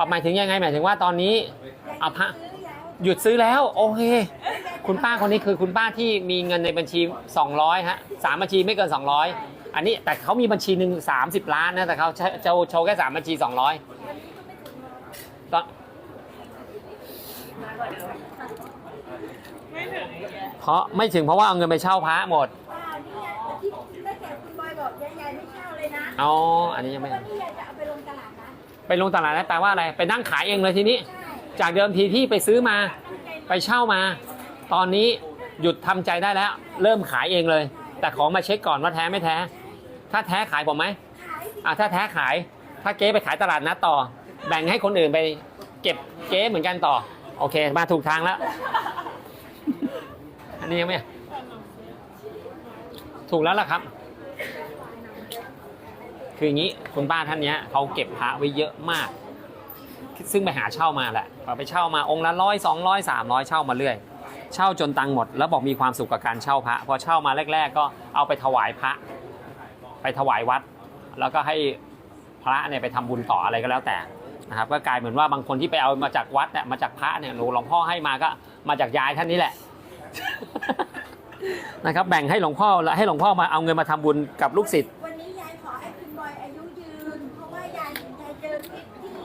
เอาหมายถึงยังไงหมายถึงว่าตอนนี้เอาพระซื้อแล้วหยุดซื้อแล้วโอเคคุณป้าคนนี้คือคุณป้าที่มีเงินในบัญชี 200ฮะสามบัญชีไม่เกิน 200 อันนี้แต่เขามีบัญชีหนึ่ง30 ล้านนะแต่เขาใช้จะโชว์แค่สามบัญชี 200ตอนเพราะไม่ถึงเพราะว่าเอาเงินไปเช่าพระหมดป้านี่ไงที่ตั้งแต่คุณบอยบอกยายยายไม่เช่าเลยนะอ๋ออันนี้ยังไม่ ไปลงตลาดนะไปลงตลาดนั้นแปลว่าอะไร ไปนั่งขายเองเลยทีนี้ใช่จากเดิมทีที่ไปซื้อมาตั้งใจไปเช่ามา ตอนนี้หยุดทำใจได้แล้ว เริ่มขายเองเลย แต่ขอมาเช็คก่อนว่าแท้ไม่แท้ ถ้าแท้ขายผมไหมขายสิอะถ้าแท้ขาย ถ้าเก๊ไปขายตลาดนัดต่อ แบ่งให้คนอื่นไปเก็บเก๊เหมือนกันต่อ โอเค มาถูกทางแล้ว อันนี้ยังไม่ ถูกแล้วล่ะครับ คืออย่างนี้คุณป้าท่านเนี้ยเขาเก็บพระไว้เยอะมาก ซึ่งไปหาเช่ามาแหละพอไปเช่ามาองค์ละร้อยสองร้อยสามร้อยเช่ามาเรื่อย เช่าจนตังค์หมด แล้วบอกมีความสุขกับการเช่าพระพอเช่ามาแรก ๆ ก็เอาไปถวายพระ ไปถวายวัด แล้วก็ให้พระเนี่ยไปทำบุญต่ออะไรก็แล้วแต่นะครับก็กลายเหมือนว่าบางคนที่ไปเอามาจากวัดเนี่ยมาจากพระเนี่ยหนูหลวงพ่อให้มาก็มาจากยายท่านนี้แหละนะครับแบ่งให้หลวงพ่อแล้วให้หลวงพ่อมาเอาเงินมาทำบุญกับลูกศิษย์วันนี้ยายขอให้คุณบอยอายุยืน เพราะว่ายายเห็นยายเจอคลิปที่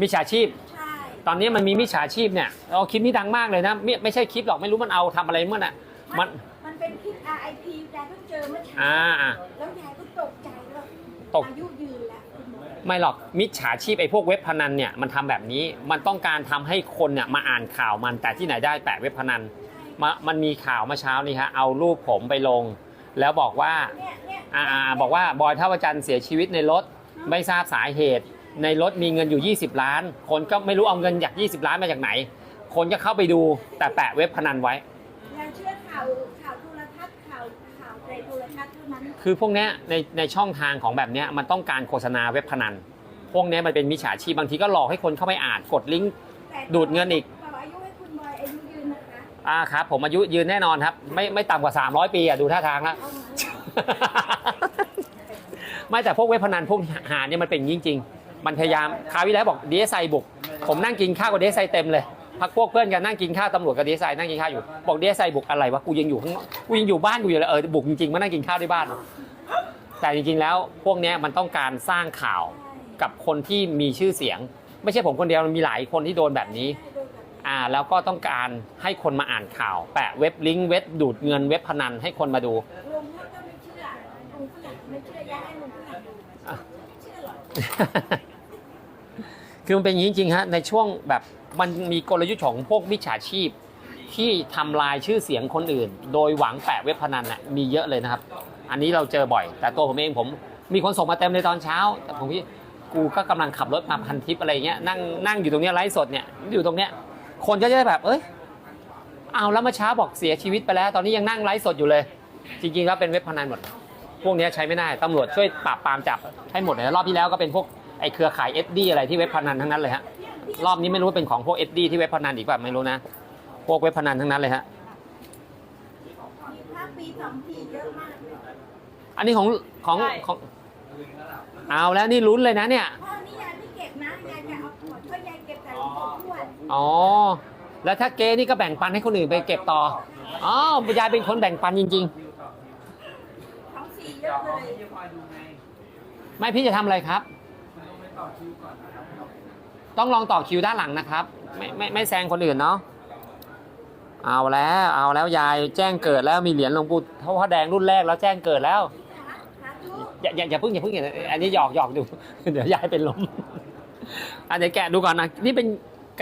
มิจฉาชีพ ใช่ตอนนี้มันมีมิจฉาชีพเนี่ยเอาคลิปนี้ดังมากเลยนะไม่ไม่ใช่คลิปหรอกไม่รู้มันเอาทำอะไรเมื่อน่ะมันมันเป็นคลิป RIP ยายเพิ่งเจอเมื่อเช้าอ่าอ่าแล้วยายก็ตกใจว่าตก อายุยืนแล้วคุณบอยไม่หรอกมิจฉาชีพไอ้พวกเว็บพนันเนี่ยมันทำแบบนี้มันต้องการทำให้คนเนี่ยมาอ่านข่าวมันแต่ที่ไหนได้แปะเว็บพนันมามันมีข่าวเมื่อเช้านี้ฮะเอารูปผมไปลง แล้วบอกว่าเนี่ยเนี่ยอ่าอ่าบอกว่าบอยท่าวจันทร์เสียชีวิตในรถ ไม่ทราบสาเหตุ ในรถมีเงินอยู่ 20 ล้าน คนก็ไม่รู้เอาเงินจาก 20 ล้านมาจากไหน คนก็เข้าไปดูแต่แปะเว็บพนันไว้ยายเชื่อข่าวข่าวโทรทัศน์ข่าวข่าวในโทรทัศน์เท่านั้นคือพวกเนี้ยในในช่องทางของแบบเนี้ยมันต้องการโฆษณาเว็บพนัน พวกเนี้ยมันเป็นมิจฉาชีพบางทีก็หลอกให้คนเข้าไปอ่านกดลิงก์ แต่ดูดเงินอีก ต่ออายุให้คุณบอยอายุยืนนะคะอ่าครับ ผมอายุยืนแน่นอนครับ ไม่ไม่ต่ำกว่า 300 ปีอะดูท่าทางแล้ว เอามา ไม่แต่พวกเว็บพนันพวกหาเนี่ยมันเป็นอย่างนี้จริงๆ มันพยายามคราวที่แล้วบอกดีเอสไอบุก ผมนั่งกินข้าวกับดีเอสไอเต็มเลยพักพวกเพื่อนกันนั่งกินข้าวตำรวจกับดีเอสไอนั่งกินข้าวอยู่บอกดีเอสไอบุกอะไรวะกูยังอยู่ข้างนอกกูยังอยู่บ้านกูอยู่เลยเออบุกจริงๆมานั่งกินข้าวที่บ้าน แต่จริงๆแล้วพวกเนี้ยมันต้องการสร้างข่าวกับคนที่มีชื่อเสียง ไม่ใช่ผมคนเดียวมันมีหลายคนที่โดนแบบนี้อ่าแล้วก็ต้องการให้คนมาอ่านข่าว แปะเว็บลิงก์เว็บดูดเงินเว็บพนันให้คนมาดูลุงไม่เชื่อลุงไม่เชื่อยายให้ลุงฝรั่งดูอะเชื่อหรอ คือมันเป็นอย่างนี้จริงๆฮะในช่วงแบบมันมีกลยุทธ์ของพวกมิจฉาชีพ ที่ทำลายชื่อเสียงคนอื่น โดยหวังแปะเว็บพนันน่ะมีเยอะเลยนะครับ อันนี้เราเจอบ่อย แต่ตัวผมเองผมมีคนส่งมาเต็มเลยตอนเช้า แต่ผมพี่กูก็กำลังขับรถมาพันทิปอะไรเงี้ยนั่งนั่งอยู่ตรงเนี้ยไลฟ์สดเนี่ยอยู่ตรงเนี้ยคนก็จะได้แบบเอ้ยเอาแล้วเมื่อเช้าบอกเสียชีวิตไปแล้ว ตอนนี้ยังนั่งไลฟ์สดอยู่เลย จริงๆแล้วเป็นเว็บพนันหมด พวกเนี้ยใช้ไม่ได้ตำรวจช่วยปราบปรามจับให้หมดเลยรอบที่แล้วก็เป็นพวก ไอ้เครือข่าย SD อะไรที่เว็บพนันทั้งนั้นเลยฮะรอบนี้ไม่รู้ว่าเป็นของพวก SD ที่เว็บพนันอีกแบบไม่รู้นะพวกเว็บพนันทั้งนั้นเลยฮะมีภาคปีสองทีเยอะมากเลยอันนี้ของของของเอาแล้วนี่ลุ้นเลยนะเนี่ยพ่อนี่ยายไม่เก็บนะยายจะเอาขวดเพราะยายเก็บแต่หลวงปู่ทวดอ๋อ แล้วถ้าเก๊นี่ก็แบ่งปันให้คนอื่นไปเก็บต่อ อ๋อยายเป็นคนแบ่งปันจริงของสีเยอะเลยๆไม่พี่จะทำอะไรครับต้องลองต่อคิวด้านหลังนะครับ ไม่ไม่ไม่แซงคนอื่นเนาะเอาแล้วเอาแล้วยายแจ้งเกิดแล้วมีเหรียญหลวงปู่เท่าพระแดงรุ่นแรกแล้วแจ้งเกิดแล้วหาหาทุกอย่าอย่าอย่าเพิ่งอย่าเพิ่งอย่าอันนี้หยอกหยอกดู เดี๋ยวยายเป็นลมอันเดี๋ยวแกะดูก่อนนะนี่เป็น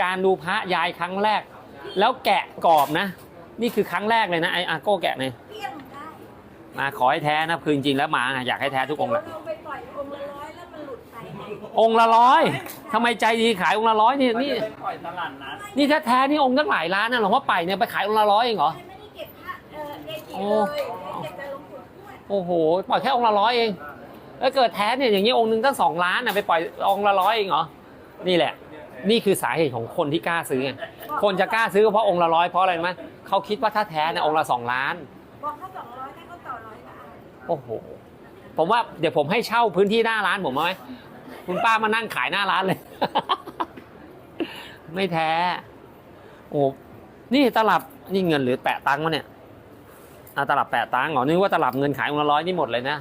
การดูพระยายครั้งแรก แล้วแกะกรอบนะ นี่คือครั้งแรกเลยนะไออาโก้แกะเลยเปี้ยงได้มาขอให้แท้นะคือจริงๆแล้วมาอยากให้แท้ทุกองค์แหละ องค์ละร้อยทำไมใจดีขายองค์ละร้อยนี่นี่ปล่อยตลาดนัดนี่ถ้าแท้นี่องค์ตั้งหลายล้านนะหลวงพ่อไปเนี่ยไปขายองค์ละร้อยเองเหรอ ไม่ได้เก็บพระเออเกจิโอ้เลยเก็บแต่หลวงปู่ทวดโอ้โห ปล่อยแค่องค์ละร้อยเองแล้วเกิดแท้เนี่ยอย่างนี้องค์หนึงตั้งสองล้านนะไปปล่อยองค์ละร้อยเองเหรอ นี่แหละ นี่คือสาเหตุของคนที่กล้าซื้อไง คนจะกล้าซื้อก็เพราะองค์ละร้อยเพราะอะไรรู้ไหมเขาคิดว่าถ้าแท้เนี่ยองค์ละสองล้าน บอกเขาสองร้อยให้เขาต่อร้อยละอันโอ้โห ผมว่าเดี๋ยวผมให้เช่าพื้นที่หน้าร้านผมเอาไหม คุณป้ามานั่งขายหน้าร้านเลย ไม่แท้ โอ้นี่ตลับนี่เงินหรือแปะตังค์วะเนี่ยอะตลับแปะตังค์เหรอนึกว่าตลับเงินขายองค์ละร้อยนี่หมดเลยนะ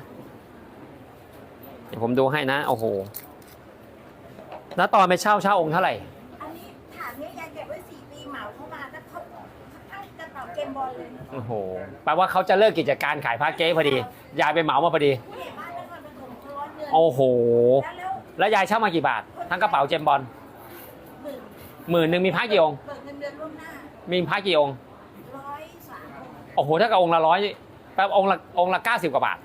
เดี๋ยวผมดูให้นะ โอ้โห แล้วตอนไปเช่าเช่าองค์เท่าไหร่ อันนี้ถามเนี่ยยายเก็บไว้สี่ปีเหมาเข้ามาถ้าเขาทั้งกระเป๋าเกมบอลเลยโอ้โห แปลว่าเขาจะเลิกกิจการขายพระเก๊พอดี ยายไปเหมามาพอดี ผู้ใหญ่บ้านนครปฐมเขาร้อนเงินโอ้โห แล้ว แล้วแล้วยายเช่ามากี่บาท ทั้งกระเป๋าเจมส์บอลหมื่นหมื่นหนึ่งมีพระกี่องค์เบิกเงินเดือนล่วงหน้ามีพระกี่องค์ร้อยสามองค์โอ้โหถ้ากับองค์ละร้อยแปลว่าองค์ละองค์ละเก้าสิบกว่าบาท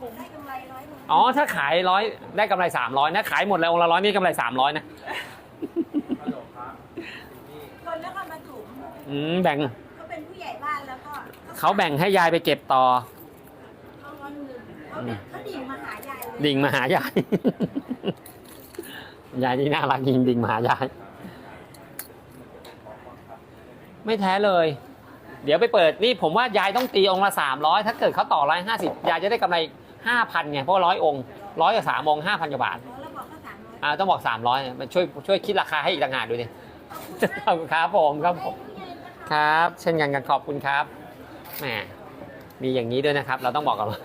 ผมได้กำไรร้อยหนึ่งอ๋อถ้าขายร้อยได้กำไรสามร้อยนะขายหมดแล้วองค์ละร้อยนี่กำไรสามร้อยนะคนนครปฐมอืมแบ่งเขาเป็นผู้ใหญ่บ้านแล้วก็เขาแบ่งให้ยายไปเก็บต่อเขาร้อนเงินเขาเนี่ยเขาดิ่ ดิ่งมาหายาย ยายนี่น่ารักจริงดิ่งมาหายาย ไม่แท้เลย เดี๋ยวไปเปิดนี่ผมว่ายายต้องตีองค์ละสามร้อยถ้าเกิดเขาต่อร้อยห้าสิบยายจะได้กำไรห้าพันไงเพราะร้อยองค์ร้อยกับสามองค์ห้าพันกว่าบาทแล้วบอกก็สามร้อยอ่าต้องบอกสามร้อยมันช่วยช่วยคิดราคาให้อีกต่างหากดูดิขอบคุณครับผมครับผมครับ เช่นกันกันขอบคุณครับแหมมีอย่างนี้ด้วยนะครับ เราต้องบอกกันว่า